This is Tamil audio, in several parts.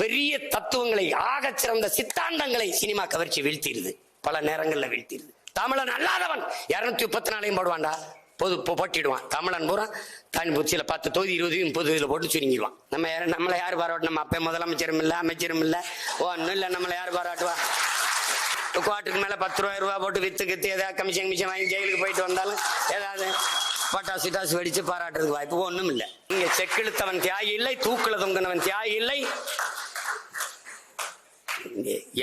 பெரிய தத்துவங்களை ஆகச் சிறந்த சித்தாந்தங்களை சினிமா கவர்ச்சி வீழ்த்திடுது. பல நேரங்களில் வீழ்த்திடுது. தமிழன் அல்லாதவன். இரநூத்தி முப்பத்தி நாலையும் போடுவான்டா. பொது போட்டிடுவான். தமிழன் பூரா தான் பூச்சியில் பத்து தொகுதி இருபது பொது இதில் போட்டு சுருங்கிடுவான். நம்ம நம்மளை யார் பாராட்டு நம்ம அப்பே முதலமைச்சரும் இல்லை அமைச்சரும் ஓ ஒன்றும் இல்லை நம்மளை யார் பாராட்டுவா? குவாட்டுக்கு மேலே பத்து ரூபாய் ரூபா போட்டு வித்து கித்து ஏதாவது கமிஷன் கமிஷன் வாங்கி ஜெயிலுக்கு போயிட்டு வந்தாலும் ஏதாவது பட்டாசு சிட்டாசு வெடிச்சு பாராட்டுறதுக்கு வாய்ப்பு ஒன்றும் இல்லை இங்கே செக்கெழுத்தவன் தியாகி இல்லை தூக்கில் தொங்கினவன் தியாகி இல்லை.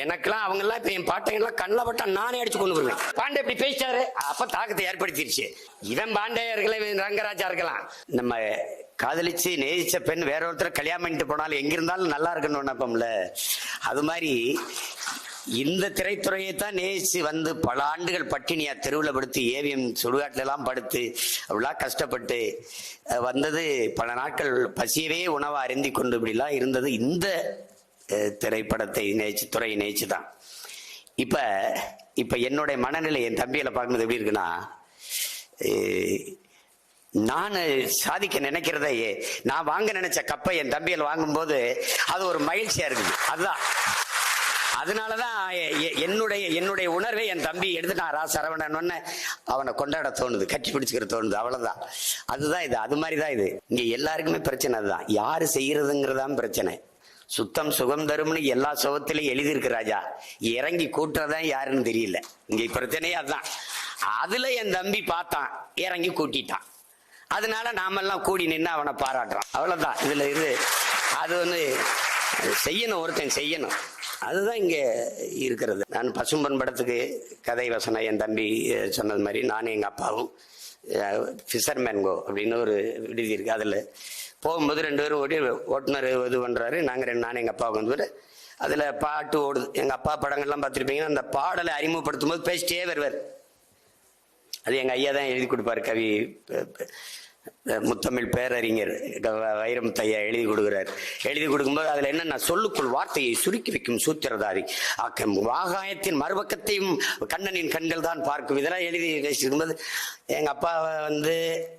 எனக்கெல்லாம் அவங்க எல்லாம் இப்ப என் பாட்டையெல்லாம் கண்ணில் பட்டா நானே அடிச்சு கொண்டு வருவேன். பாண்டே இப்படி பேசிட்டாரு. அப்ப தாக்கத்தை ஏற்படுத்திருச்சு. இவன் பாண்டேயர்களை ரங்கராஜா இருக்கலாம். நம்ம காதலிச்சு நேசிச்ச பெண் வேற ஒருத்தர் கல்யாணம் பண்ணிட்டு போனாலும் எங்க இருந்தாலும் நல்லா இருக்கணும்னு நினைப்போம்ல அது மாதிரி இந்த திரைத்துறையை தான் நேசிச்சு வந்து பல ஆண்டுகள் பட்டினியா தெருவில் படுத்து ஏவிஎம் சுடுகாட்டிலலாம் படுத்து அப்படிலாம் கஷ்டப்பட்டு வந்தது பல நாட்கள் பசியவே உணவை அருந்தி கொண்டு இப்படிலாம் இருந்தது. இந்த திரைப்படத்தை நேச்சு துறையை நேச்சு தான் இப்போ இப்போ என்னுடைய மனநிலை என் தம்பியில் பார்க்கும்போது எப்படி இருக்குன்னா நான் சாதிக்க நினைக்கிறத நான் வாங்க நினைச்ச கப்பை என் தம்பியில் வாங்கும்போது அது ஒரு மகிழ்ச்சியா இருக்குது. அதுதான். அதனாலதான் தான் எ- என்னுடைய என்னுடைய உணர்வை என் தம்பி எடுத்துட்டான் ரா சரவணன் அவனை கொண்டாட தோணுது கட்டி பிடிச்சிக்கிற தோணுது அவ்வளவுதான். அதுதான் இது அது மாதிரி தான் இது. இங்க எல்லாருக்குமே பிரச்சனை அதுதான். யாரு செய்யறதுங்கிறதான் பிரச்சனை. சுத்தம் சுகம் தரும்னு எல்லா சுகத்திலையும் எழுதியிருக்கு ராஜா. இறங்கி கூட்டுறதான் யாருன்னு தெரியல. இங்க பிரச்சனையே அதுதான். அதுல என் தம்பி பார்த்தான். இறங்கி கூட்டிட்டான். அதனால நாமெல்லாம் கூடி நின்று அவனை பாராட்டுறான் அவ்வளோதான் இதில் இது அது வந்து செய்யணும் ஒருத்தன் செய்யணும். அதுதான் இங்கே இருக்கிறது. நான் பசும்பன் படத்துக்கு கதை வசனம் என் தம்பி சொன்னது மாதிரி நானும் எங்கள் அப்பாவும் ஃபிஷர்மேன் கோ அப்படின்னு ஒரு விடுதி இருக்குது அதில் போகும்போது ரெண்டு பேரும் ஓடி ஓட்டுநர் இது பண்ணுறாரு நாங்கள் ரெண்டு நானும் எங்கள் அப்பாவுக்கு வந்து அதில் பாட்டு ஓடுது. எங்கள் அப்பா படங்கள்லாம் பார்த்துருப்பீங்கன்னா அந்த பாடலை அறிமுகப்படுத்தும் போது பேசிட்டே வருவார். அது எங்கள் ஐயா தான் எழுதி கொடுப்பாரு கவி முத்தமிழ் பேரறிஞர் வைரமுத்தையா எழுதி கொடுக்குறார். எழுதி கொடுக்கும்போது அதில் என்னென்ன சொல்லுக்குள் வார்த்தையை சுருக்கி வைக்கும் சூத்திரதாரி. அக்கம் வாகாயத்தின் மறுபக்கத்தையும் கண்ணனின் கண்கள் தான் பார்க்கும். இதெல்லாம் எழுதி வச்சிருக்கும்போது எங்கள் அப்பா வந்து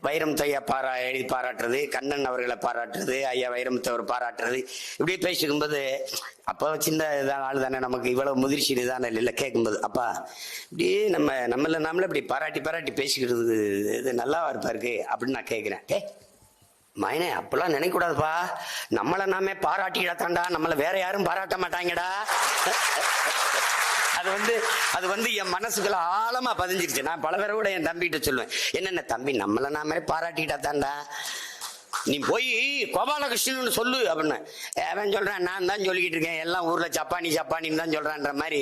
வைரமுத்தையா பாரா எழுதி பாராட்டுறது கண்ணன் அவர்களை பாராட்டுறது ஐயா வைரமுத்தவர் பாராட்டுறது. இப்படியே பேசிக்கும்போது அப்போ சின்ன இதான் ஆள் தானே நமக்கு இவ்வளோ முதிர்ச்சி தானே இல்லை கேட்கும்போது அப்பா இப்படியே நம்ம நம்மள நம்மள இப்படி பாராட்டி பாராட்டி பேசிக்கிறது இது நல்லாவா இருப்பாருக்கு அப்படின்னு நான் கேட்குறேன். டே மைனே அப்பெல்லாம் நினைக்கக்கூடாதுப்பா. நம்மளை நாமே பாராட்டிக்கிடா தாண்டா நம்மளை வேற யாரும் பாராட்ட மாட்டாங்கடா. அது வந்து அது வந்து என் மனசுக்குள்ள ஆழமா பதிஞ்சிருச்சு. நான் பல பேரை கூட என் தம்பிகிட்ட சொல்லுவேன். என்னென்ன தம்பி நம்மளை நாமே பாராட்டிக்கிட்டா தாண்டா நீ போய் கோபாலகிருஷ்ணன் சொல்லு அப்படின்னு. அவன் சொல்றான் நான் தான் சொல்லிக்கிட்டு இருக்கேன். எல்லாம் ஊர்ல சப்பானி சப்பானின்னு தான் சொல்றான்ற மாதிரி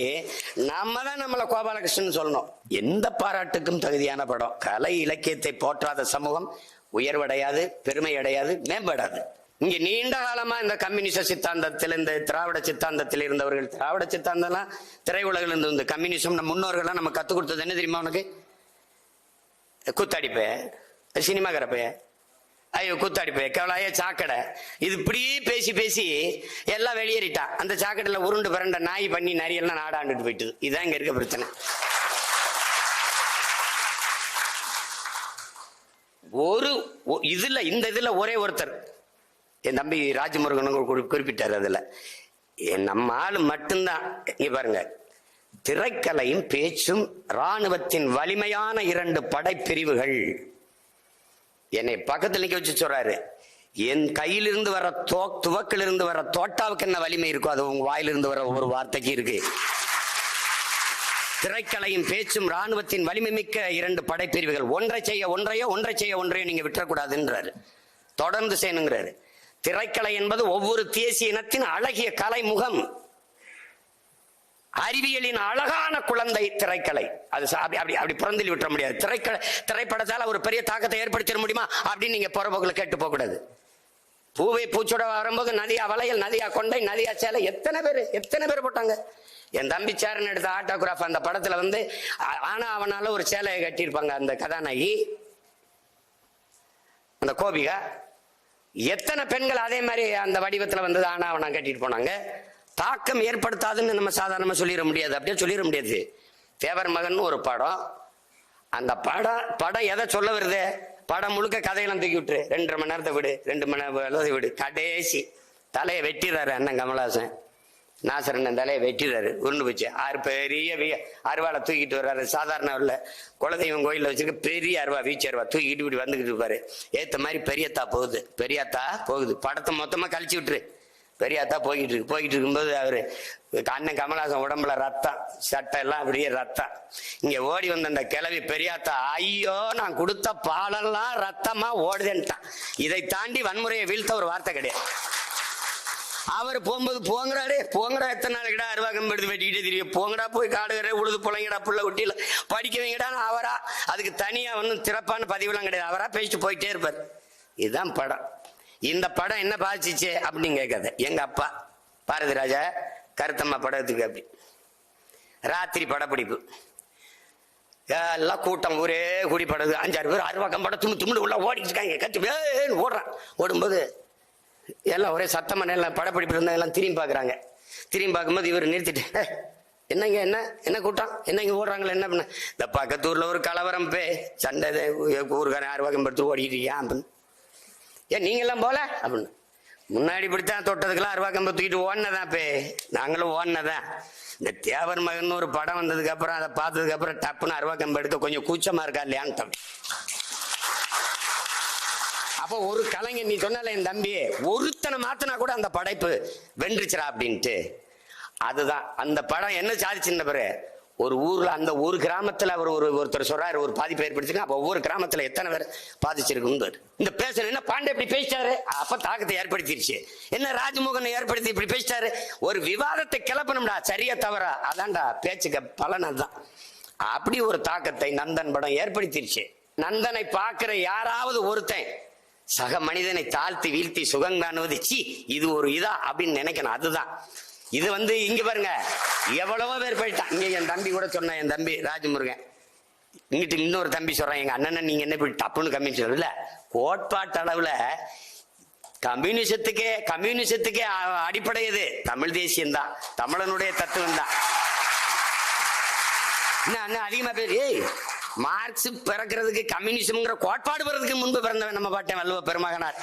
நம்ம தான் நம்மளை கோபாலகிருஷ்ணன் சொல்லணும். எந்த பாராட்டுக்கும் தகுதியான படம். கலை இலக்கியத்தை போற்றாத சமூகம். உயர்வடையாது பெருமை அடையாது மேம்படாது. இங்க நீண்ட காலமா இந்த கம்யூனிச சித்தாந்தத்தில் இந்த திராவிட சித்தாந்தத்தில் இருந்தவர்கள் திராவிட சித்தாந்தம்லாம் திரையுலகில் இருந்து இந்த கம்யூனிசம் நம்ம முன்னோர்கள்லாம் நம்ம கத்துக் கொடுத்தது என்ன தெரியுமா உனக்கு? சினிமா சினிமாக்காரப்ப. ஐயோ கூத்தாடிப்ப கேவலாய சாக்கடை. இது இப்படியே பேசி பேசி எல்லாம் வெளியேறிட்டான் அந்த சாக்கடையில் உருண்டு பிறண்ட நாய் பண்ணி நரியெல்லாம் நாடாண்டுட்டு போயிட்டுது. இதுதான் இங்கே இருக்க பிரச்சனை. ஒரு ஒ- இதுல இந்த இதுல ஒரே ஒருத்தர். என் தம்பி ராஜமுருகன் குறிப்பிட்டார் அதுல. என் நம்ம ஆள் மட்டும்தான். இங்க பாருங்க. திரைக்கலையும் பேச்சும் ராணுவத்தின் வலிமையான இரண்டு படைப்பிரிவுகள். என்னை பக்கத்தில் நிக்க வச்சு சொல்றாரு. என் கையிலிருந்து வர தோ துவக்கிலிருந்து வர தோட்டாவுக்கு என்ன வலிமை இருக்கோ அது உங்க வாயிலிருந்து வர ஒரு வார்த்தைக்கு இருக்கு. திரைக்கலையும் பேச்சும் ராணுவத்தின் வலிமை மிக்க இரண்டு படைப்பிரிவுகள். ஒன்றை செய்ய ஒன்றையோ ஒன்றை செய்ய ஒன்றையோ நீங்க விட்டுறக்கூடாதுன்றாரு. தொடர்ந்து செய்யணுங்கிறாரு. திரைக்கலை என்பது ஒவ்வொரு தேசிய இனத்தின் அழகிய கலை முகம் அறிவியலின் அழகான குழந்தை திரைக்கலை. அது அப்படி அப்படி அப்படி பிறந்தில் விட்டுற முடியாது. திரைக்கலை திரைப்படத்தால் ஒரு பெரிய தாக்கத்தை ஏற்படுத்திட முடியுமா அப்படின்னு நீங்க புறப்போக்கில் கேட்டு போகக்கூடாது. பூவை பூச்சோட வரும்போது நதியா வளையல் நதியா கொண்டை நதியா சேலை. எத்தனை பேர் எத்தனை பேர் போட்டாங்க? என் தம்பி சேரன் எடுத்த ஆட்டோகிராஃப் அந்த படத்துல வந்து ஆனா அவனால ஒரு சேலையை கட்டியிருப்பாங்க அந்த கதாநாயகி. அந்த கோபிகா. எத்தனை பெண்கள் அதே மாதிரி அந்த வடிவத்துல வந்து ஆனா அவனா கட்டிட்டு போனாங்க. தாக்கம் ஏற்படுத்தாதுன்னு நம்ம சாதாரணமா சொல்லிட முடியாது. அப்படியே சொல்லிட முடியாது. தேவர் மகன் ஒரு படம். அந்த படம் படம் எதை சொல்ல வருது? படம் முழுக்க கதையெல்லாம் தூக்கி விட்டுரு. ரெண்டரை மணி நேரத்தை விடு ரெண்டு மணி நேரம் விடு. கடைசி. தலையை வெட்டிடுறாரு அண்ணன் கமலஹாசன். நாசரன் தலையை வெட்டிடுறாரு. உருண்டு போச்சு. ஆறு பெரிய வீ அருவாளை தூக்கிட்டு வர்றாரு. சாதாரண உள்ள குலதெய்வம் கோயிலில் வச்சுருக்க பெரிய அருவா வீச்சு அருவா தூக்கிட்டு இப்படி வந்துக்கிட்டு இருப்பாரு. ஏற்ற மாதிரி பெரியத்தா போகுது. பெரியாத்தா போகுது. படத்தை மொத்தமாக கழிச்சு விட்டுரு. பெரியாத்தா போய்கிட்டு இருக்கு. போய்கிட்டு இருக்கும்போது அவர் அண்ணன் கமலஹாசன் உடம்புல ரத்தம் சட்டை எல்லாம் அப்படியே ரத்தம். இங்கே ஓடி வந்த அந்த கிளவி பெரியாத்தா ஐயோ நான் கொடுத்த பாலெல்லாம் ரத்தமாக ஓடுதேன்ட்டான். இதை தாண்டி வன்முறையை வீழ்த்த ஒரு வார்த்தை கிடையாது. அவர் போகும்போது போங்கடாடே போங்கடா எத்தனை நாளைக்குடா அருவாக்கம் எடுத்து வெட்டிக்கிட்டே தெரியும். போங்கடா போய் காடு உழுது பிள்ளைங்கடா புள்ள ஒட்டியில் படிக்க வைங்கடா அவரா. அதுக்கு தனியாக ஒன்றும் சிறப்பான பதிவுலாம் கிடையாது. அவரா பேசிட்டு போயிட்டே இருப்பார். இதுதான் படம். இந்த படம் என்ன பாதிச்சிச்சு அப்படின்னு கேட்காத. எங்கள் அப்பா பாரதி ராஜா கருத்தம்மா படத்துக்கு அப்படி. ராத்திரி படப்பிடிப்பு. எல்லாம் கூட்டம் ஒரே கூடி அஞ்சாறு பேர் அருவாக்கம் படம் தும்மு தும்முடு உள்ள ஓடிக்கிட்டு இருக்காங்க. கத்தி ஓடுறான். ஓடும்போது எல்லாம் ஒரே சத்தமாக எல்லாம் படப்பிடிப்பு இருந்தால் எல்லாம் திரும்பி பார்க்குறாங்க. திரும்பி பார்க்கும்போது இவர் நிறுத்திட்டு என்னங்க என்ன என்ன கூட்டம்? என்னங்க ஓடுறாங்களே என்ன பண்ண? இந்த பக்கத்து ஒரு கலவரம் பே சண்டை ஊருக்காரன் ஆறு பக்கம் படுத்து ஓடிட்டு இருக்கியா? அப்படின்னு. ஏன் நீங்கள்லாம் போல? அப்படின்னு. முன்னாடி இப்படித்தான் தொட்டதுக்கெல்லாம் அருவாக்கம் தூக்கிட்டு ஓடினதான் பே? நாங்களும் ஓடினதான் இந்த தேவர் மகன் ஒரு படம் வந்ததுக்கு அப்புறம் அதை பார்த்ததுக்கு அப்புறம் டப்புன்னு அருவாக்கம்பு எடுக்க கொஞ்சம் கூச்சமா இருக்கா இல்லையான்னு தம்பி. அப்போ ஒரு கலைஞன் நீ சொன்னல என் தம்பி ஒருத்தனை மாத்தினா கூட அந்த படைப்பு வென்றுச்சுடா அப்படின்ட்டு. அதுதான். அந்த படம் என்ன சாதிச்சுன்னு பிறகு ஒரு ஊர்ல அந்த ஒரு கிராமத்துல அவர் ஒரு ஒருத்தர் சொல்றாரு ஒரு பாதிப்பு ஏற்படுத்தினா அப்ப ஒவ்வொரு கிராமத்துல எத்தனை பேர் பாதிச்சிருக்கும் இந்த பேசணும் என்ன பாண்டே இப்படி பேசிட்டாரு? அப்ப தாக்கத்தை ஏற்படுத்திருச்சு. என்ன ராஜமோகன் ஏற்படுத்தி இப்படி பேசிட்டாரு? ஒரு விவாதத்தை கிளப்பணும்டா சரியா தவறா? அதான்டா பேச்சுக்க பலன் அதுதான் அப்படி ஒரு தாக்கத்தை நந்தன் படம் ஏற்படுத்திருச்சு. நந்தனை பார்க்கிற யாராவது ஒருத்தன் சக மனிதனை தாழ்த்தி வீழ்த்தி சுகம் காணுவது சி இது ஒரு இதா அப்படின்னு நினைக்கணும். அதுதான். இது வந்து இங்க பாருங்க. எவ்வளவோ பேர் போயிட்டான். இங்க என் தம்பி கூட சொன்னான் என் தம்பி ராஜமுருகன். இங்கிட்டு இன்னொரு தம்பி சொல்றான் எங்க அண்ணனை நீங்க என்ன இப்படி டப்புன்னு கம்மி சொல்லல கோட்பாட்டு அளவுல கம்யூனிசத்துக்கே கம்யூனிசத்துக்கே அடிப்படை இது தமிழ் தேசியம் தான் தமிழனுடைய தத்துவம் தான் என்ன அண்ணன் அதிகமா பேர் ஏய் மார்க்ஸ் பிறக்கிறதுக்கு கம்யூனிசம்ங்கிற கோட்பாடு வர்றதுக்கு முன்பு பிறந்தவன் நம்ம பாட்டேன் வல்லுவ பெருமகனார்.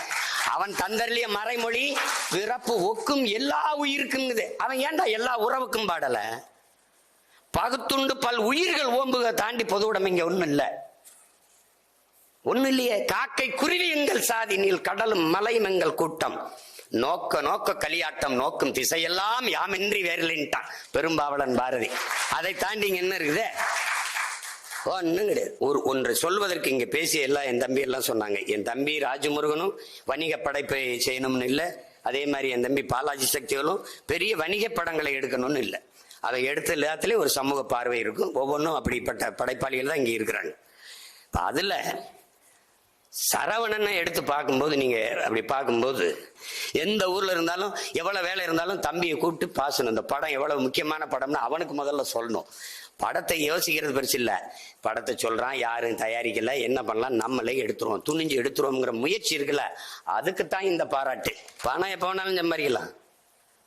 அவன் தந்தர்லிய மறைமொழி பிறப்பு ஒக்கும் எல்லா உயிருக்குங்குது. அவன் ஏண்டா எல்லா உறவுக்கும் பாடல? பகுத்துண்டு பல் உயிர்கள் ஓம்புக தாண்டி பொது உடம்பு இங்க ஒண்ணும் இல்லை. ஒண்ணு இல்லையே. காக்கை குருவி எங்கள் சாதி நீல் கடலும் மலையும் எங்கள் கூட்டம். நோக்க நோக்க களியாட்டம் நோக்கும் திசையெல்லாம் யாமின்றி வேறில்லைன்ட்டான் பெரும்பாவலன் பாரதி. அதை தாண்டி இங்க என்ன இருக்குது? ஒன்றும் கிடையாது. ஒரு ஒன்று சொல்வதற்கு இங்கே பேசிய எல்லாம் என் தம்பி எல்லாம் சொன்னாங்க. என் தம்பி ராஜமுருகனும் வணிக படைப்பை செய்யணும்னு இல்லை. அதே மாதிரி என் தம்பி பாலாஜி சக்திகளும் பெரிய வணிக படங்களை எடுக்கணும்னு இல்லை. அதை எடுத்த எல்லாத்துலேயும் ஒரு சமூக பார்வை இருக்கும். ஒவ்வொன்றும் அப்படிப்பட்ட படைப்பாளிகள் தான் இங்கே இருக்கிறாங்க. இப்போ அதில் சரவணனை எடுத்து பார்க்கும்போது நீங்கள் அப்படி பார்க்கும்போது எந்த ஊரில் இருந்தாலும் எவ்வளோ வேலை இருந்தாலும் தம்பியை கூப்பிட்டு பாசணும். இந்த படம் எவ்வளோ முக்கியமான படம்னு அவனுக்கு முதல்ல சொல்லணும். படத்தை யோசிக்கிறது பெருசு இல்லை. படத்தை சொல்கிறான் யாரும் தயாரிக்கல என்ன பண்ணலாம் நம்மளே எடுத்துருவோம் துணிஞ்சு எடுத்துருவோங்கிற முயற்சி இருக்குல்ல. அதுக்கு தான் இந்த பாராட்டு. பணம் எப்போ வேணாலும் சம்பாதிக்கலாம்.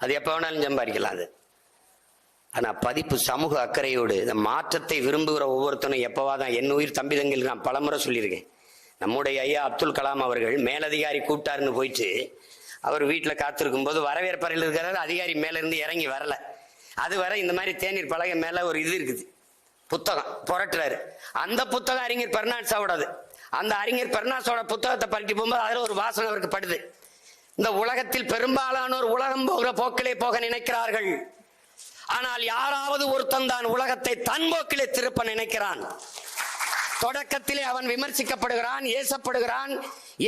அது எப்போ வேணாலும் சம்பாதிக்கலாம் அது. ஆனால் பதிப்பு சமூக அக்கறையோடு இந்த மாற்றத்தை விரும்புகிற ஒவ்வொருத்தனும் எப்பவாதான் என் உயிர் தம்பி தங்கில் நான் பலமுறை சொல்லியிருக்கேன். நம்முடைய ஐயா அப்துல் கலாம் அவர்கள் மேலதிகாரி கூப்பிட்டாருன்னு போயிட்டு அவர் வீட்டில் காத்திருக்கும் போது வரவேற்பறையில் இருக்கிறாரு அதிகாரி மேலேருந்து இறங்கி வரல. அது வரை இந்த மாதிரி தேநீர் பலகை மேலே ஒரு இது இருக்குது. புத்தகம் புரட்டுறாரு. அந்த புத்தகம் அறிஞர் பெர்னாட்ஸாவோடது அந்த அறிஞர் பெர்னாட்ஸோட புத்தகத்தை படிக்க போகும்போது அதில் ஒரு வாசனை அவருக்கு படுது. இந்த உலகத்தில் பெரும்பாலானோர் உலகம் போகிற போக்கிலே போக நினைக்கிறார்கள். ஆனால் யாராவது ஒருத்தன் தான் உலகத்தை தன் போக்கிலே திருப்ப நினைக்கிறான். தொடக்கத்திலே அவன் விமர்சிக்கப்படுகிறான் ஏசப்படுகிறான்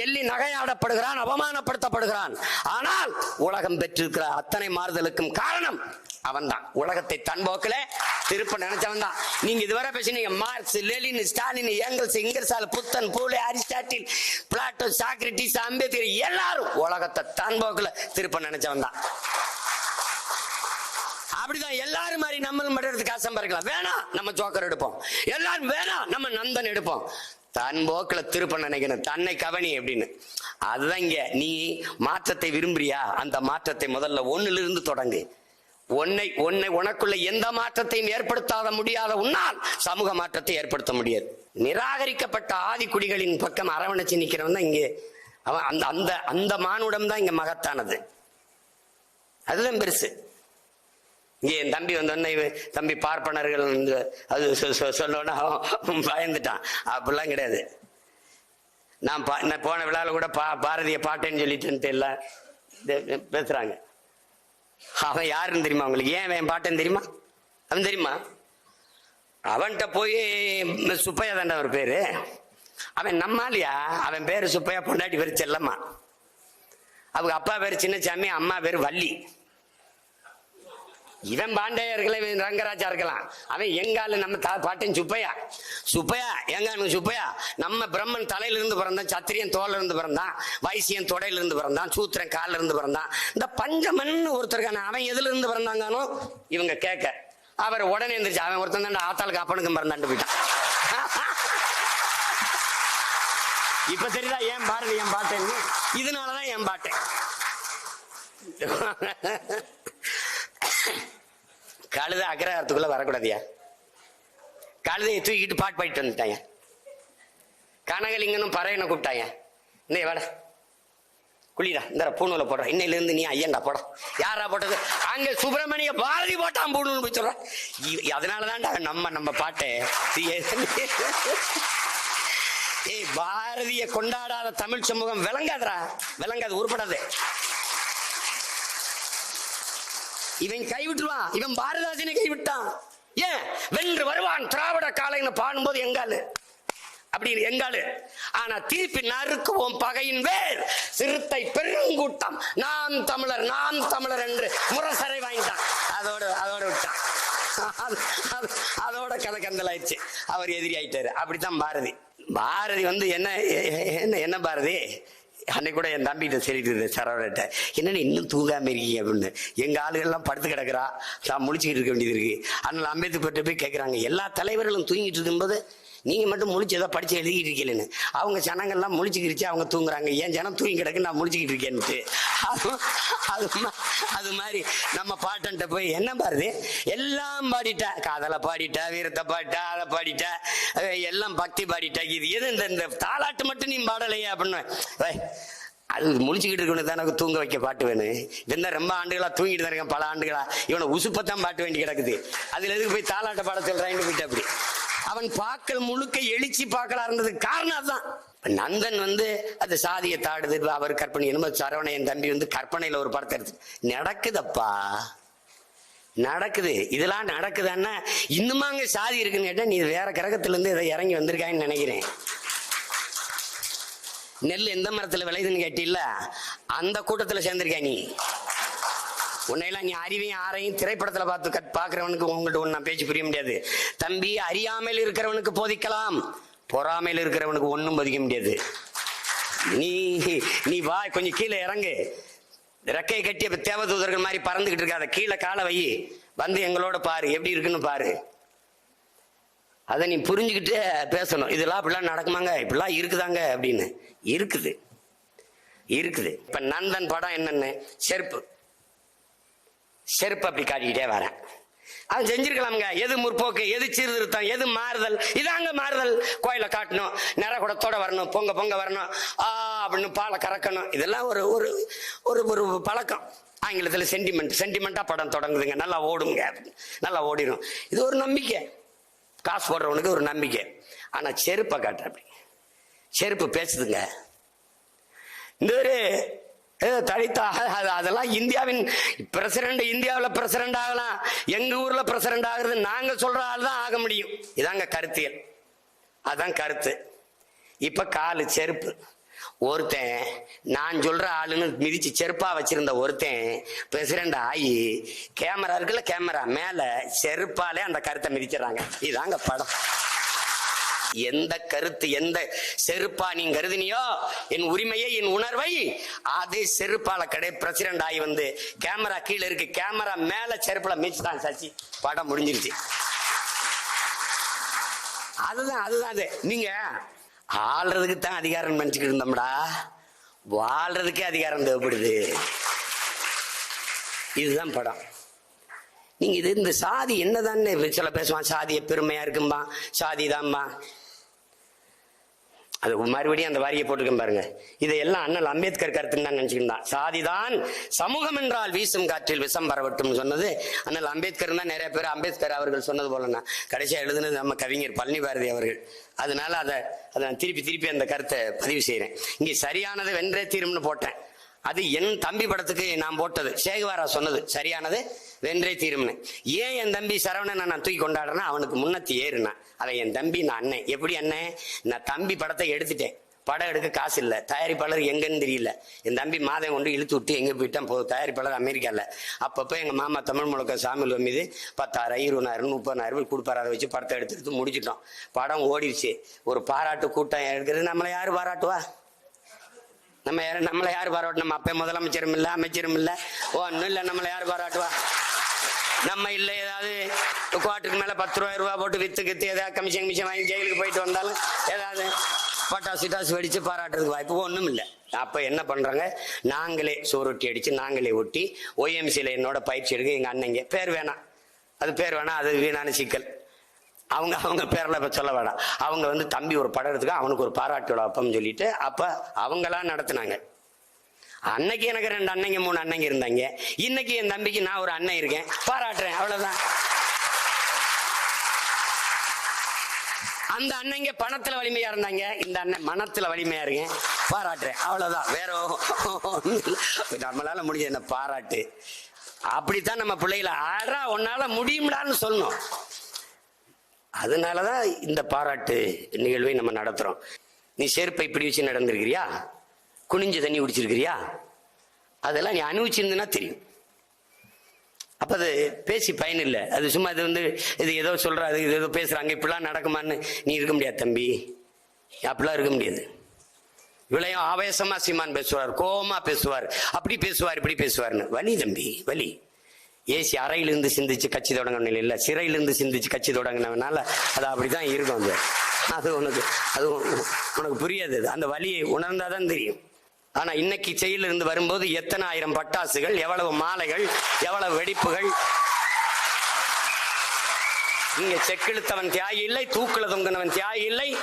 எள்ளி நகையாடப்படுகிறான் அவமானப்படுத்தப்படுகிறான். ஆனால் உலகம் பெற்றிருக்கிற அத்தனை மாறுதலுக்கும் காரணம் அவன்தான். உலகத்தை தன் போக்கில திருப்ப நினைச்சவன் தான் நீங்க இதுவரை பேசினீங்க Marx Lenin Stalin Engels Ingersoll புத்தன் Phule Aristotle Plato Socrates Ambedkar எல்லாரும் உலகத்தை தன் போக்கில திருப்ப நினைச்சவன் தான் அப்படிதான் எல்லாரும் மாதிரி நம்மளும் மட்டும் எடுத்து காசம் சம்பாதிக்கலாம் வேணாம் நம்ம ஜோக்கர் எடுப்போம். எல்லாரும் வேணாம் நம்ம நந்தன் எடுப்போம். தன் போக்கில் திருப்ப நினைக்கணும். தன்னை கவனி அப்படின்னு. அதுதான் இங்க. நீ மாற்றத்தை விரும்புறியா? அந்த மாற்றத்தை முதல்ல ஒன்னிலிருந்து தொடங்கு. உன்னை உன்னை உனக்குள்ள எந்த மாற்றத்தையும் ஏற்படுத்தாத முடியாத உன்னால் சமூக மாற்றத்தை ஏற்படுத்த முடியாது. நிராகரிக்கப்பட்ட ஆதிக்குடிகளின் பக்கம் அரவணைச்சு நிக்கிறவன் தான் இங்கே. அவன் அந்த அந்த அந்த மானுடம் தான் இங்க மகத்தானது. அதுதான் பெருசு. இங்கே என் தம்பி வந்தோடனே இவன் தம்பி பார்ப்பனர்கள் அது சொ- சொ- சொன்னோன்னே பயந்துட்டான். அப்படிலாம் கிடையாது. நான் பா நான் போன விழாவில் கூட பா பாரதிய பாட்டேன்னு சொல்லிட்டு எல்லாம் பேசுகிறாங்க அவன் யாருன்னு தெரியுமா உங்களுக்கு? ஏன் என் பாட்டேன்னு தெரியுமா? அவன் தெரியுமா? அவன்கிட்ட போய் சுப்பையா தாண்டா அவர் பேர். அவன் நம்மாலியா? அவன் பேர் சுப்பையா பொண்டாட்டி பேரு செல்லம்மா. அவங்க அப்பா பேர் சின்னசாமி அம்மா பேர் வள்ளி. இவன் பாண்டையர்களை இவன் ரங்கராஜா இருக்கலாம் அவன் எங்கால நம்ம தா பாட்டன் சுப்பையா? சுப்பையா? எங்கானு சுப்பையா? நம்ம பிரம்மன் தலையிலிருந்து பிறந்தான் சத்திரியன் தோல்ல இருந்து பிறந்தான் வைசியன் தொடையிலிருந்து பிறந்தான் சூத்திரன் கால்ல இருந்து பிறந்தான். இந்த பஞ்சமன் ஒருத்தருக்கான அவன் எதுல இருந்து பிறந்தாங்கானோ இவங்க கேட்க. அவர் உடனே எழுந்திரிச்சு அவன் ஒருத்தன் தான் ஆத்தாளுக்கு அப்பனுக்கும் பிறந்தாண்டு போயிட்டான். இப்ப தெரியுதா ஏன் பாருங்க என் பாட்டேன்னு? இதனாலதான் என் பாட்டேன்? கழுத அக்ரஹாரத்துக்குள்ள வரக்கூடாதியா? கழுதையை தூக்கிட்டு பாட்டு பாடிட்டு வந்துட்டாங்க கனகலிங்கனும் பறையனை கூப்பிட்டாங்க இந்த வேட. குளிடா. இந்த பூணூல போடுற. இன்னையிலேருந்து நீ ஐயன்டா போட. யாரா போட்டது? அங்க சுப்பிரமணிய பாரதி போட்டான் பூணூல் போய் சொல்றான் அதனாலதான்டா நம்ம நம்ம பாட்டை ஏய் பாரதிய கொண்டாடாத தமிழ் சமூகம் விளங்காதரா விளங்காது உருப்படாது. இவன் கைவிட்டுருவான் இவன் பாரதாசனை கைவிட்டான். ஏன்? வென்று வருவான். திராவிட காலைன்னு பாடும்போது எங்காலு அப்படின்னு எங்காலு ஆனா திருப்பி நறுக்குவோம் பகையின் வேர். சிறுத்தை பெருங்கூட்டம். நாம் தமிழர் நாம் தமிழர் என்று முரசரை வாங்கிட்டான். அதோட அதோட விட்டான். அது- அது- அதோட கதை கந்தலாயிடுச்சு. அவர் எதிரி ஆயிட்டாரு. அப்படித்தான் பாரதி. பாரதி வந்து என்ன என்ன என்ன பாரதி? அன்னைக்கு கூட என் தம்பிகிட்ட சொல்லிட்டு இருந்தேன் சரவணட்ட என்னன்னு இன்னும் தூங்காம இருக்கீங்க? அப்படின்னு. எங்க ஆளுகள்லாம் படுத்து கிடக்குறா. நான் முழிச்சுக்கிட்டு இருக்க வேண்டியது இருக்கு. ஆனால் அம்பேத்கர் போய் கேட்குறாங்க எல்லா தலைவர்களும் தூங்கிட்டு இருக்கும்போது நீங்கள் மட்டும் முழிச்சு ஏதோ படித்து எழுதிக்கிட்டு இருக்கீங்கன்னு அவங்க ஜனங்கள்லாம் முழிச்சுக்கிருச்சு அவங்க தூங்குறாங்க. ஏன் ஜனம் தூங்கி கிடக்கு நான் முழிச்சுக்கிட்டு இருக்கேன்ட்டு அது அது மாதிரி நம்ம பாட்டன்ட்ட போய் என்ன பாருது எல்லாம் பாடிட்டா. காதலை பாடிட்டா வீரத்தை பாடிட்டா அதை பாடிட்டா. எல்லாம் பக்தி பாடிட்டா. இது எது இந்த இந்த தாலாட்டு மட்டும் நீ பாடலையே அப்படின்னு. அது முழிச்சுக்கிட்டு இருக்கணும் தான் எனக்கு தூங்க வைக்க பாட்டு வேணும். இவன் ரொம்ப ஆண்டுகளா தூங்கிட்டு தான் இருக்கேன் பல ஆண்டுகளா. இவனை உசுப்பத்தான் பாட்டு வேண்டி கிடக்குது. அதுல எதுக்கு போய் தாளாட்ட பாட சொல்றான்னு போயிட்டு அப்படி. அவன் பாக்கள் முழுக்க எழுச்சி பாக்களா இருந்ததுக்கு காரணம் அதுதான். நந்தன் வந்து அது சாதியை தாடுது அவர் கற்பனை என்னமோ சரவண என் தம்பி வந்து கற்பனையில ஒரு படத்தை எடுத்து நடக்குதப்பா? நடக்குது. இதெல்லாம் நடக்குதுன்னா இன்னுமா அங்க சாதி இருக்குன்னு கேட்டா நீ வேற கிரகத்திலேருந்து இதை இறங்கி வந்திருக்கான்னு நினைக்கிறேன். நெல் எந்த மரத்துல விளையுதுன்னு கேட்டில்ல அந்த கூட்டத்துல சேர்ந்திருக்கா நீ? உன்னையெல்லாம் நீ அறிவையும் ஆரையும் திரைப்படத்தில் பார்த்து கட் பார்க்குறவனுக்கு உங்கள்கிட்ட ஒன்று நான் பேச்சு புரிய முடியாது. தம்பி அறியாமல் இருக்கிறவனுக்கு போதிக்கலாம். பொறாமையில் இருக்கிறவனுக்கு ஒன்றும் போதிக்க முடியாது. நீ நீ வா கொஞ்சம் கீழே இறங்கு. ரெக்கையை கட்டி அப்ப தேவதூதர்கள் மாதிரி பறந்துக்கிட்டு இருக்காத. கீழே காலை வை. வந்து எங்களோட பாரு. எப்படி இருக்குன்னு பாரு. அதை நீ புரிஞ்சுக்கிட்டு பேசணும். இதெல்லாம் இப்படிலாம் நடக்குமாங்க? இப்படிலாம் இருக்குதாங்க அப்படின்னு. இருக்குது. இருக்குது. இப்போ நந்தன் படம் என்னென்ன செருப்பு. செருப்பு அப்படி காட்டிக்கிட்டே வரேன். அவன் செஞ்சிருக்கலாம்ங்க. எது முற்போக்கு எது சீர்திருத்தம் எது மாறுதல்? இதாங்க மாறுதல். கோயில காட்டணும் நிறகுடத்தோட வரணும் பொங்க பொங்க வரணும் ஆ அப்படின்னு பாலை கறக்கணும். இதெல்லாம் ஒரு ஒரு ஒரு ஒரு பழக்கம். ஆங்கிலத்தில் சென்டிமெண்ட் சென்டிமெண்டா படம் தொடங்குதுங்க. நல்லா ஓடுங்க. நல்லா ஓடிடும் இது ஒரு நம்பிக்கை. காசு போடுறவனுக்கு ஒரு நம்பிக்கை. ஆனால் செருப்பை காட்டுற அப்படி செருப்பு பேசுதுங்க. இந்த ஒரு தலித்தாக அது- அதெல்லாம் இந்தியாவின் பிரசிடண்ட் இந்தியாவில் பிரசிடண்ட் ஆகலாம். எங்க ஊர்ல பிரசிடண்ட் ஆகுறது நாங்க சொல்ற ஆள் தான் ஆக முடியும். இதாங்க கருத்தியல் அதான் கருத்து. இப்ப காலு செருப்பு. ஒருத்தன் நான் சொல்ற ஆளுன்னு மிதிச்சு செருப்பா வச்சிருந்த ஒருத்தன் பிரசிடண்ட் ஆகி கேமரா இருக்குல்ல கேமரா மேல செருப்பாலே அந்த கருத்தை மிதிச்சிடறாங்க. இதாங்க படம். எந்த கருத்து எந்த செருப்பா நீ கருதினியோ என் உரிமையை என் உணர்வை அதே செருப்பால கடை பிரசிடண்ட் ஆகி வந்து கேமரா கீழே இருக்கு. கேமரா மேல செருப்புல மிதிச்சுட்டான் சாச்சி படம் முடிஞ்சிருச்சு. அதுதான் அதுதான் அது. நீங்க ஆள்றதுக்கு தான் அதிகாரம் நினைச்சுக்கிட்டு இருந்தோம்டா. வாழ்றதுக்கே அதிகாரம் தேவைப்படுது. இதுதான் படம். நீங்க இது இந்த சாதி என்னதான்னு சில பேசுவான் சாதிய பெருமையா இருக்கும்பா சாதி தான்பா அது மறுபடியும் அந்த வாரியை போட்டுக்கேன் பாருங்க. இதையெல்லாம் அண்ணல் அம்பேத்கர் கருத்துன்னு தான் நினைச்சுக்கிட்டான் சாதிதான் சமூகம் என்றால் வீசும் காற்றில் விஷம் பரவட்டும் சொன்னது. அண்ணல் அம்பேத்கர் தான் நிறைய பேர் அம்பேத்கர் அவர்கள் சொன்னது போலன்னா. கடைசியா எழுதுனது நம்ம கவிஞர் பழனி பாரதி அவர்கள். அதனால அதை அதை நான் திருப்பி திருப்பி அந்த கருத்தை பதிவு செய்கிறேன் இங்கே சரியானது வென்றே தீரும்னு போட்டேன். அது என் தம்பி படத்துக்கு நான் போட்டது. சேகுவாரா சொன்னது. சரியானது? வென்றே தீரும்னு ஏன் என் தம்பி சரவணனை நான் தூக்கி கொண்டாடுறேன்னா அவனுக்கு முன்னத்தி ஏறுனான் அவன் என் தம்பி நான் அண்ணன். எப்படி அண்ணன்? நான் தம்பி படத்தை எடுத்துட்டேன். படம் எடுக்க காசு இல்லை. தயாரிப்பாளர் எங்கன்னு தெரியல. என் தம்பி மாதம் கொண்டு இழுத்து விட்டு எங்கே போயிட்டான்? போ தயாரிப்பாளர் அமெரிக்காவில் அப்பப்போ எங்கள் மாமா தமிழ் முழுக்க சாமியில் மீது பத்தாயிரம் இருபதாயிரம் முப்பதாயிரம் கொடுப்பாரு. அதை வச்சு படத்தை எடுத்து எடுத்து முடிச்சிட்டோம். படம் ஓடிடுச்சு ஒரு பாராட்டு கூட்டம் எடுக்கிறது நம்மளை யார் பாராட்டுவா? நம்ம நம்மளை யார் பாராட்டு நம்ம அப்ப முதலமைச்சரும் இல்லை அமைச்சரும் இல்லை. ஒன்றும் இல்லை நம்மளை யார் பாராட்டுவா? நம்ம இல்லை ஏதாவது குவார்ட்டருக்கு மேலே பத்து ரூபாய் ரூபா போட்டு வித்து கித்து ஏதாவது கமிஷன் கமிஷன் வாங்கி ஜெயிலுக்கு போயிட்டு வந்தாலும் ஏதாவது பட்டாசு கிட்டாசு வெடிச்சு பாராட்டுறதுக்கு வாய்ப்பு ஒன்றும் இல்லை. அப்போ என்ன பண்ணுறாங்க நாங்களே சோரொட்டி அடித்து நாங்களே ஒட்டி ஓஎம்சியில் என்னோட பயிற்சி எடுக்க எங்கள் அண்ணங்க பேர் வேணாம். அது பேர் வேணாம் அது வீணான சிக்கல். அவங்க அவங்க பேரில் இப்போ சொல்ல வேணாம். அவங்க வந்து தம்பி ஒரு படம் எடுத்துக்க அவனுக்கு ஒரு பாராட்டு விழா அப்பன்னு சொல்லிட்டு அப்போ அவங்களா நடத்துனாங்க. அன்னைக்கு எனக்கு ரெண்டு அண்ணங்க மூணு அண்ணங்க இருந்தாங்க. இன்னைக்கு என் தம்பிக்கு நான் ஒரு அண்ணன் இருக்கேன். பாராட்டுறேன். அவ்வளோதான் அந்த அண்ணங்க பணத்தில் வலிமையாக இருந்தாங்க. இந்த அண்ணன் மனத்தில் வலிமையாக இருக்கேன். பாராட்டுறேன். அவ்வளோதான் வேற ஒண்ணும் நம்மளால முடிஞ்ச என்ன? பாராட்டு. அப்படித்தான் நம்ம பிள்ளைகளை ஆறா உன்னால முடியும்டான்னு சொல்லணும். அதனால தான் இந்த பாராட்டு நிகழ்வை நம்ம நடத்துகிறோம் நீ செருப்பை இப்படி வச்சு நடந்திருக்கிறியா? குனிஞ்சு தண்ணி குடிச்சிருக்கிறியா? அதெல்லாம் நீ அனுபவிச்சிருந்தனா தெரியும். அப்போ அது பேசி பயன் இல்லை அது சும்மா இது வந்து இது ஏதோ அது இது ஏதோ பேசுகிறாங்க இப்படிலாம் நடக்குமான்னு நீ இருக்க முடியாது தம்பி. அப்படிலாம் இருக்க முடியாது. இவ்வளையும் ஆவேசமா சீமான் பேசுவார் கோபமாக பேசுவார். அப்படி பேசுவார் இப்படி பேசுவார்னு. வலி தம்பி வலி. ஏசி அறையிலிருந்து சிந்திச்சு கட்சி தொடங்கணும் இல்லை சிறையிலிருந்து சிந்திச்சு கட்சி தொடங்கினவனால அது அப்படிதான் இருக்கும் அது. அது உனக்கு அது உனக்கு- புரியாது. அது. அந்த வலியை உணர்ந்தாதான் தெரியும். ஆனா இன்னைக்கு செயலிருந்து வரும்போது எத்தனை ஆயிரம் பட்டாசுகள் எவ்வளவு மாலைகள் எவ்வளவு வெடிப்புகள்? இங்க செக்கிழுத்தவன் தியாகி இல்லை தூக்குல தொங்கினவன் தியாகி இல்லை.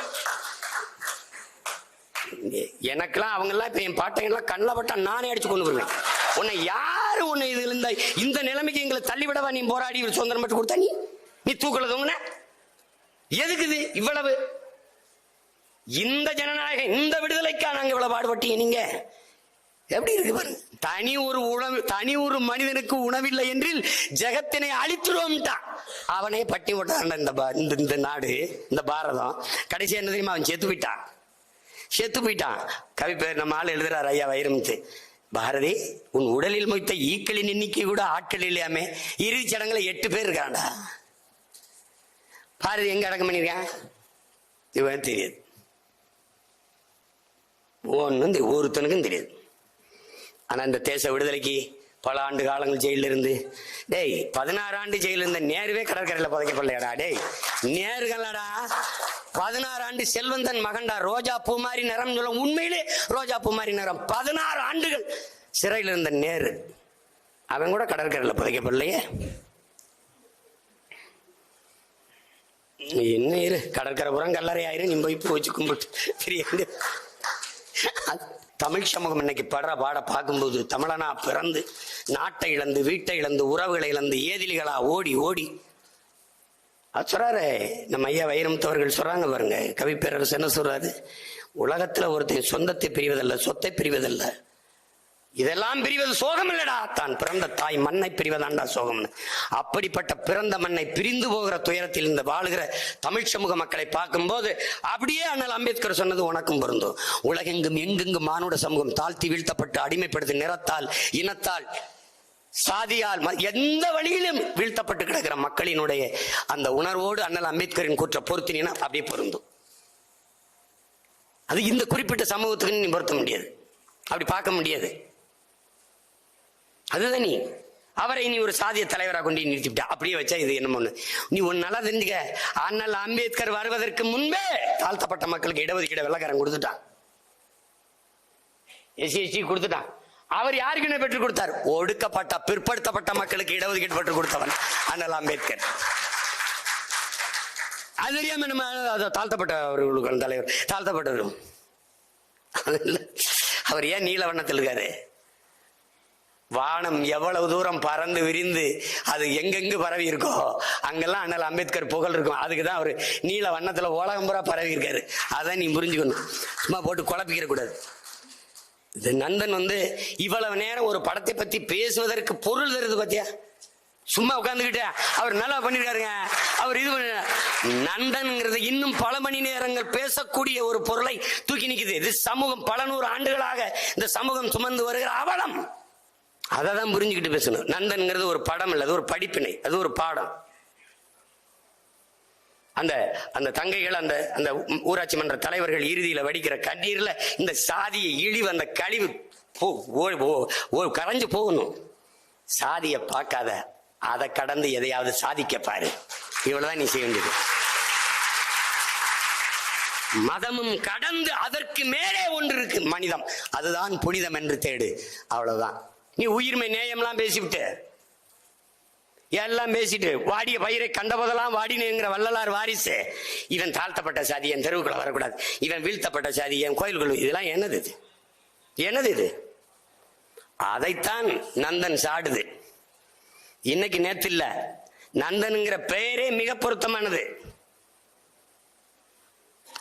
எனக்கெல்லாம் அவங்க எல்லாம் இப்ப என் பாட்டையெல்லாம் கண்ணில் பட்டா நானே அடிச்சு கொண்டு வருவேன் உன்னை யாரு உன்னை இதுல இருந்தாய் இந்த நிலைமைக்கு எங்களை தள்ளிவிடவா நீ போராடி ஒரு சுதந்திரம் மட்டும் கொடுத்தா நீ? நீ தூக்கல தொங்குன? எதுக்கு இது இவ்வளவு? இந்த ஜனநாயகம் இந்த விடுதலைக்கா நாங்க இவ்வளவு பாடுபட்டீங்க நீங்க? எப்படி இருக்கு பாருங்க. தனி ஒரு உணவு தனி ஒரு மனிதனுக்கு உணவில்லை என்றில் ஜெகத்தினை அழித்துருவோம்ட்டான் அவனே பட்டி போட்டான் இந்த இந்த இந்த நாடு இந்த பாரதம். கடைசி என்ன தெரியுமா? அவன் செத்து போயிட்டான். செத்து போயிட்டான். கவி பேர் நம்ம ஆள் எழுதுறாரு ஐயா வைரமுத்து. பாரதி உன் உடலில் மொய்த்த ஈக்களின் எண்ணிக்கை கூட ஆட்கள் இல்லையாமே? இறுதி சடங்குல எட்டு பேர் இருக்காண்டா பாரதி எங்க அடக்கம் பண்ணியிருக்கான்? இவன் தெரியாது. ஒன்றும் ஒருத்தனுக்கும் தெரியாது. ஆனால் இந்த தேச விடுதலைக்கு பல ஆண்டு காலங்கள் ஜெயிலில் இருந்து டேய் பதினாறு ஆண்டு ஜெயிலில் இருந்த நேருவே கடற்கரையில் புதைக்கப்படலையாடா டேய். நேருகளடா பதினாறு ஆண்டு செல்வந்தன் மகண்டா ரோஜா பூ மாதிரி நிறம் சொல்ல உண்மையிலே ரோஜா பூ மாதிரி நிறம். பதினாறு ஆண்டுகள் சிறையில் இருந்த நேரு. அவன் கூட கடற்கரையில புதைக்கப்படலையே. என்ன இரு கடற்கரை புறம் கல்லறை ஆயிரும் நீ போய் போச்சு வச்சு கும்பிட்டு தெரியாது தமிழ் சமூகம் இன்னைக்கு படுற பாட பார்க்கும்போது தமிழனா பிறந்து நாட்டை இழந்து வீட்டை இழந்து உறவுகளை இழந்து ஏதிலிகளா ஓடி ஓடி அது சொல்றாரு நம்ம ஐயா வைரமுத்தவர்கள் சொல்றாங்க பாருங்க கவி பேரரசு என்ன சொல்றாரு? உலகத்தில் ஒருத்தன் சொந்தத்தை பிரிவதல்ல சொத்தை பிரிவதல்ல. இதெல்லாம் பிரிவது சோகம் இல்லடா. தான் பிறந்த தாய் மண்ணை பிரிவதாண்டா சோகம்னு. அப்படிப்பட்ட பிறந்த மண்ணை பிரிந்து போகிற துயரத்தில் இந்த வாழுகிற தமிழ் சமூக மக்களை பார்க்கும்போது அப்படியே அண்ணல் அம்பேத்கர் சொன்னது உனக்கும் பொருந்தும். உலகெங்கும் எங்கெங்கும் மானுட சமூகம் தாழ்த்தி வீழ்த்தப்பட்டு அடிமைப்படுத்தி நிறத்தால் இனத்தால் சாதியால் எந்த வழியிலும் வீழ்த்தப்பட்டு கிடக்கிற மக்களினுடைய அந்த உணர்வோடு அண்ணல் அம்பேத்கரின் கூற்ற பொருத்தினா அப்படியே பொருந்தும். அது இந்த குறிப்பிட்ட சமூகத்துக்கு நீ பொருத்த முடியாது. அப்படி பார்க்க முடியாது. அதுதான் நீ. அவரை நீ ஒரு சாதிய தலைவராக கொண்டு நிறுத்திவிட்ட. அப்படியே வச்சா இது என்ன ஒண்ணு. நீ ஒன்னு நல்லா தெரிஞ்சுக்க. அண்ணல் அம்பேத்கர் வருவதற்கு முன்பே தாழ்த்தப்பட்ட மக்களுக்கு இடஒதுக்கீடு வெள்ளக்காரன் கொடுத்துட்டான். எஸ்சி எஸ்சி கொடுத்துட்டான். அவர் யாருக்கு பெற்றுக் கொடுத்தார்? ஒடுக்கப்பட்ட பிற்படுத்தப்பட்ட மக்களுக்கு இடஒதுக்கீடு பெற்றுக் கொடுத்தவன் அண்ணல் அம்பேத்கர். அது தெரியாம நம்ம அதை தாழ்த்தப்பட்டவர்களுக்கு தலைவர். தாழ்த்தப்பட்டவர். அவர் ஏன் நீல வண்ணத்தில் இருக்காரு? வானம் எவ்வளவு தூரம் பறந்து விரிந்து அது எங்கெங்கு பரவி இருக்கோ அங்கெல்லாம் அண்ணல் அம்பேத்கர் புகழ் இருக்கும். அதுக்கு தான் அவர் நீல வண்ணத்துல உலகம் பூரா பரவி இருக்காரு. அதான் நீ புரிஞ்சுக்கணும். சும்மா போட்டு குழப்பிக்கிற கூடாது இது நந்தன் வந்து இவ்வளவு நேரம் ஒரு படத்தை பத்தி பேசுவதற்கு பொருள் தருது பாத்தியா? சும்மா உட்காந்துக்கிட்டு அவர் நல்லா பண்ணிருக்காருங்க. அவர் இது பண்ண. நந்தன்ங்கிறது இன்னும் பல மணி நேரங்கள் பேசக்கூடிய ஒரு பொருளை தூக்கி நிக்குது. இது சமூகம் பல நூறு ஆண்டுகளாக இந்த சமூகம் சுமந்து வருகிற அவலம். அதை தான் புரிஞ்சுக்கிட்டு பேசணும். நந்தன்ங்கிறது ஒரு படம் இல்லை அது ஒரு படிப்பினை அது ஒரு பாடம். அந்த அந்த தங்கைகள் அந்த அந்த ஊராட்சி மன்ற தலைவர்கள் இறுதியில வடிக்கிற கண்ணீர்ல இந்த சாதிய இழிவு அந்த கழிவு போ ஓ- ஓ- ஓ- கரைஞ்சு போகணும். சாதியை பார்க்காத அதை கடந்து எதையாவது சாதிக்க பாரு. இவ்வளவுதான் நீ செய்ய வேண்டியது. மதமும் கடந்து அதற்கு மேலே ஒன்று இருக்கு. மனிதம். அதுதான் புனிதம் என்று தேடு. அவ்வளவுதான். நீ உயிர்மை நேயம்லாம் பேசிவிட்டு. எல்லாம் பேசிட்டு வாடிய பயிரை கண்டபோதெல்லாம் வாடினுங்கிற வள்ளலார் வாரிசு. இவன் தாழ்த்தப்பட்ட சாதி என் தெருவுக்குள்ள வரக்கூடாது. இவன் வீழ்த்தப்பட்ட சாதி என் கோயில்கள் இதெல்லாம் என்னது இது? என்னது இது? அதைத்தான் நந்தன் சாடுது. இன்னைக்கு நேத்து இல்ல. நந்தனுங்கிற பெயரே மிக பொருத்தமானது.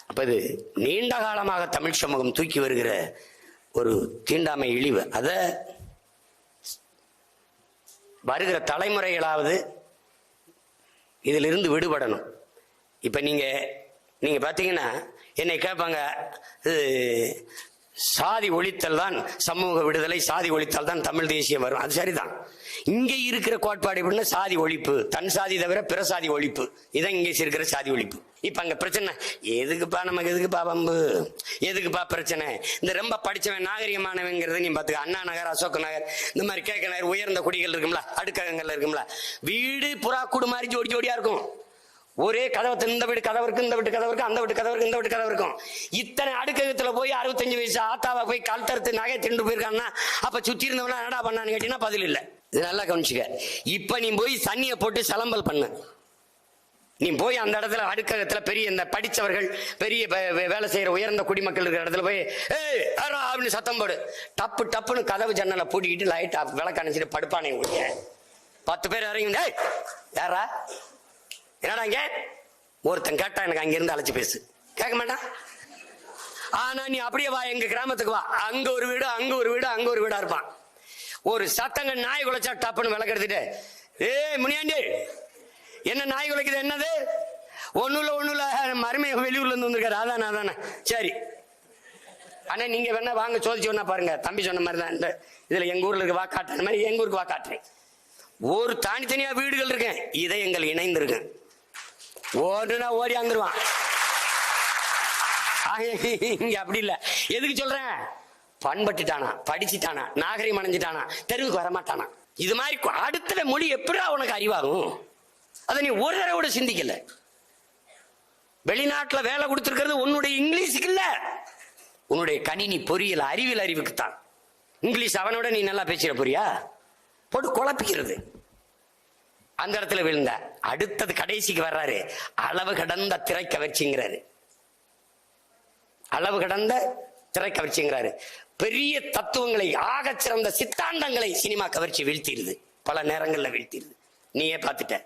அப்ப இது நீண்ட காலமாக தமிழ் சமூகம் தூக்கி வருகிற ஒரு தீண்டாமை இழிவு. அதை வருகிற தலைமுறைகளாவது இதிலிருந்து விடுபடணும். இப்போ நீங்கள் நீங்கள் பார்த்தீங்கன்னா என்னை கேட்பாங்க இது சாதி ஒழித்தல் தான் சமூக விடுதலை சாதி ஒழித்தல் தான் தமிழ் தேசியம் வரும். அது சரிதான். இங்கே இருக்கிற கோட்பாடு எப்படின்னா சாதி ஒழிப்பு. தன் சாதி தவிர பிற சாதி ஒழிப்பு. இதான் இங்கே இருக்கிற சாதி ஒழிப்பு. இப்ப அங்க பிரச்சனை எதுக்குப்பா நமக்கு எதுக்குப்பா பம்பு எதுக்குப்பா பிரச்சனை? இந்த ரொம்ப படிச்சவன் நாகரிகமானவங்கிறத நீ பாத்துக்க அண்ணா நகர் அசோக் நகர் இந்த மாதிரி கேக்க நகர் உயர்ந்த குடிகள் இருக்கும்ல அடுக்ககங்கள்ல இருக்கும்ல வீடு புறா கூடு மாதிரி ஜோடி ஜோடியா இருக்கும். ஒரே கதவு இந்த வீடு கதவு இருக்கு இந்த வீட்டு கதவு இருக்கு அந்த வீட்டு கதவு இருக்கு இந்த வீட்டு கதவு இருக்கும். இத்தனை அடுக்ககத்துல போய் அறுபத்தஞ்சு வயசு ஆத்தாவை போய் கல் தருத்து நகை திண்டு போயிருக்காங்கன்னா அப்ப சுத்தி இருந்தவனா என்னடா பண்ணான்னு கேட்டீங்கன்னா பதில் இல்லை. இது நல்லா கவனிச்சுக்க. இப்ப நீ போய் தண்ணியை போட்டு சலம்பல் பண்ணு. நீ போய் அந்த இடத்துல அடுக்ககத்துல பெரிய இந்த படித்தவர்கள் பெரிய வே- வே- வேலை செய்யற உயர்ந்த குடிமக்கள் இருக்கிற இடத்துல போய் ஏய் யாரா அப்படின்னு சத்தம் போடு. டப்பு டப்புன்னு கதவு ஜன்னலை பூட்டிக்கிட்டு லைட் ஆஃப் விளக்கு அணைச்சிட்டு படுப்பானே ஊழிய பத்து பேர் இறங்கி டேய் யாரா என்னடா இங்க? ஒருத்தன் கேட்டா எனக்கு அங்கிருந்து அழைச்சி பேசு. கேட்க மாட்டான். ஆனா நீ அப்படியே வா எங்க கிராமத்துக்கு வா. அங்க ஒரு வீடு அங்க ஒரு வீடு அங்க ஒரு வீடா இருப்பான். ஒரு சத்தங்க நாய் குலைச்சா டப்புன்னு விளக்கெடுத்துட்டு ஏய் முனியாண்டி என்ன நாய் குலைக்குது என்னது? ஒன்றும் இல்லை ஒன்றும் இல்லை வெளியூர்ல இருந்து வந்திருக்காரு. அதானே அதானே. சரி. அண்ணா நீங்க வேணா வாங்க சோதிச்சு வேணா பாருங்க. தம்பி சொன்ன மாதிரி தான் இந்த இதுல எங்க ஊர்ல இருக்க வா மாதிரி எங்க ஊருக்கு வாக்காட்டுறேன் ஒரு தனித்தனியா வீடுகள் இருக்கேன். இதை எங்கள் இணைந்திருக்கேன். ஓடுனா ஓடி வந்துருவான். இங்க அப்படி இல்ல. எதுக்கு சொல்றேன்? பண்பட்டுட்டானா படிச்சுட்டானா நாகரிகம் அடைஞ்சிட்டானா தெருவுக்கு வரமாட்டானா? இது மாதிரி அடுத்த மொழி எப்படிடா உனக்கு அறிவாகும்? அதை நீ ஒரு தடவை கூட சிந்திக்கல. வெளிநாட்டுல வேலை கொடுத்துருக்கிறது உன்னுடைய இங்கிலீஷுக்கு இல்ல. உன்னுடைய கணினி பொறியியல் அறிவியல் அறிவுக்கு தான் இங்கிலீஷ் அவனோட நீ நல்லா பேசுகிற புரியா போட்டு குழப்பிக்கிறது. அந்த இடத்துல விழுந்த. அடுத்தது கடைசிக்கு வர்றாரு. அளவு கடந்த திரை கவர்ச்சிங்கிறாரு அளவு கடந்த திரை கவர்ச்சிங்கிறாரு பெரிய தத்துவங்களை ஆக சிறந்த சித்தாந்தங்களை சினிமா கவர்ச்சி வீழ்த்திடுது. பல நேரங்கள்ல வீழ்த்திடுது. நீயே பார்த்துட்ட.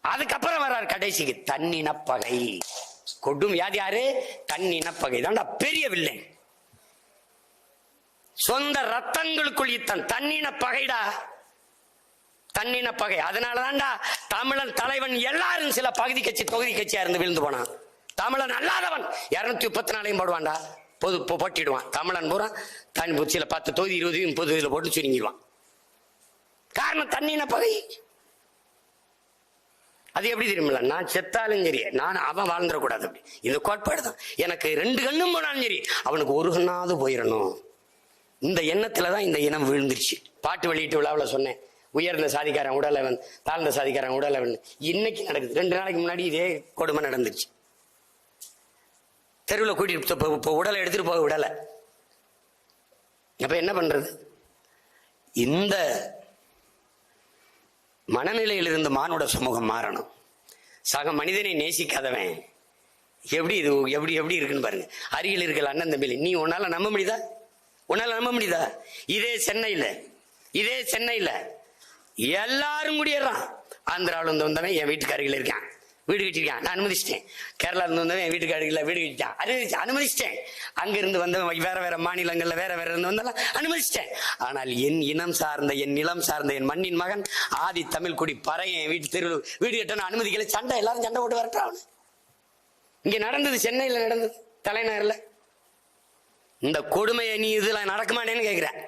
அதுக்கப்புறம் வர்றாரு கடைசிக்கு தன்னினப்பகை கொடும் வியாதி யாரு? தன்னினப்பகை தான்டா பெரிய வில்லன் சொந்த ரத்தங்களுக்குள் இத்தன் தன்னின பகைடா. தன்னின பகை. அதனாலதான்டா தமிழன் தலைவன் எல்லாரும் சில பகுதி கட்சி தொகுதி கட்சியா இருந்து விழுந்து போனான். தமிழன் அல்லாதவன். இருநூத்தி முப்பத்தி நாலையும் போடுவான்டா. பொது பொ- போட்டிடுவான். தமிழன் பூரா தனி பூச்சியில் பத்து தொகுதி இருபது முப்பது இதில் போட்டு சுருங்கிடுவான் காரணம் தண்ணின பகை? அது எப்படி தெரியுமில்ல? நான் செத்தாலும் சரி நான் அவன் வாழ்ந்துடக்கூடாது. அப்படி இந்த கோட்பாடு தான். எனக்கு ரெண்டு கண்ணும் போனாலும் சரி அவனுக்கு ஒரு கண்ணாவது போயிடணும். இந்த எண்ணத்தில் தான் இந்த இனம் விழுந்துருச்சு. பாட்டு வெளியீட்டு விழாவில் சொன்னேன். உயர்ந்த சாதிக்காரன் உடலவன் தாழ்ந்த சாதிக்காரன் உடலவன் இன்னைக்கு நடக்குது. ரெண்டு நாளைக்கு முன்னாடி இதே கொடுமை நடந்துருச்சு. தெருவில் கூட்டிட்டு போ- இப்போ உடலை எடுத்துகிட்டு போக விடலை. அப்போ என்ன பண்ணுறது இந்த மனநிலையில் இருந்து மானுட சமூகம் மாறணும். சக மனிதனை நேசிக்காதவன். எப்படி இது எப்படி எப்படி இருக்குன்னு பாருங்க. அருகில் இருக்கிற அண்ணன் தம்பியில் நீ உன்னால நம்ப முடியுதா? உன்னால நம்ப முடியுதா? இதே சென்னையில் இதே சென்னையில் எல்லாரும் குடியேறான். ஆந்திராவில் வந்து வந்தவன் என் வீட்டுக்கு அருகில் இருக்கான். வீடு கட்டிருக்கான் நான் அனுமதிச்சிட்டேன். கேரளா இருந்து வந்தவன் என் வீட்டுக்கு வீடு கட்டிட்டான். அனுமதிச்சு அனுமதிச்சிட்டேன். அங்கிருந்து வந்தவன் வேற வேற மாநிலங்கள்ல வேற வேற இருந்து வந்தாலும் அனுமதிச்சிட்டேன். ஆனால் என் இனம் சார்ந்த என் நிலம் சார்ந்த என் மண்ணின் மகன் ஆதி தமிழ் குடி பறையன் என் வீட்டு தெருவில் வீடு கட்டணும் அனுமதிக்கல. சண்டை எல்லாரும் சண்டை போட்டு வரட்டான் இங்கே இங்க நடந்தது சென்னையில் நடந்தது தலைநகர்ல. இந்த கொடுமையை நீ இதுல நடக்குமானேன்னு கேட்குறேன்